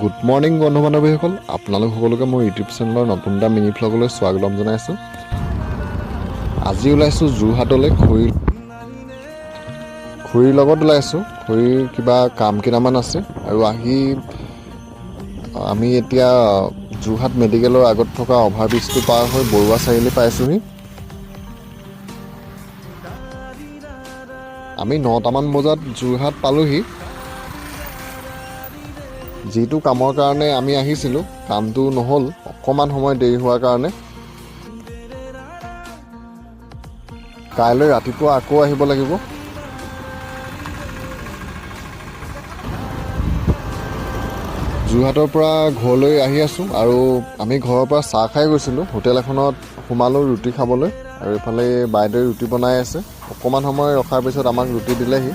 Good morning বন্ধু বান্ধৱীসকল আপোনালোক সকলোকে মোৰ ইউটিউব চেনেলৰ নতুন এটা মিনি ভ্লগলৈ স্বাগতম জনাইছোঁ। আজি ওলাইছোঁ যোৰহাটলৈ খুৰী খুৰীৰ লগত ওলাইছোঁ। খুৰীৰ কিবা কাম কেইটামান আছে। আৰু আহি আমি এতিয়া যোৰহাট মেডিকেলৰ আগত থকা অভাৰব্ৰিজটো পাৰ হৈ বৰুৱা চাৰিআলি পাইছোঁহি। আমি নটামান বজাত যোৰহাট পালোহি। যিটো কামৰ কাৰণে আমি আহিছিলোঁ কামটো নহ'ল অকণমান সময় দেৰি হোৱাৰ কাৰণে। কাইলৈ ৰাতিপুৱা আকৌ আহিব লাগিব। যোৰহাটৰ পৰা ঘৰলৈ আহি আছোঁ আৰু আমি ঘৰৰ পৰা চাহ খাই গৈছিলোঁ হোটেল এখনত সোমালোঁ ৰুটি খাবলৈ। আৰু এইফালে বাইদেৱে ৰুটি বনাই আছে অকণমান সময় ৰখাৰ পিছত আমাক ৰুটি দিলেহি।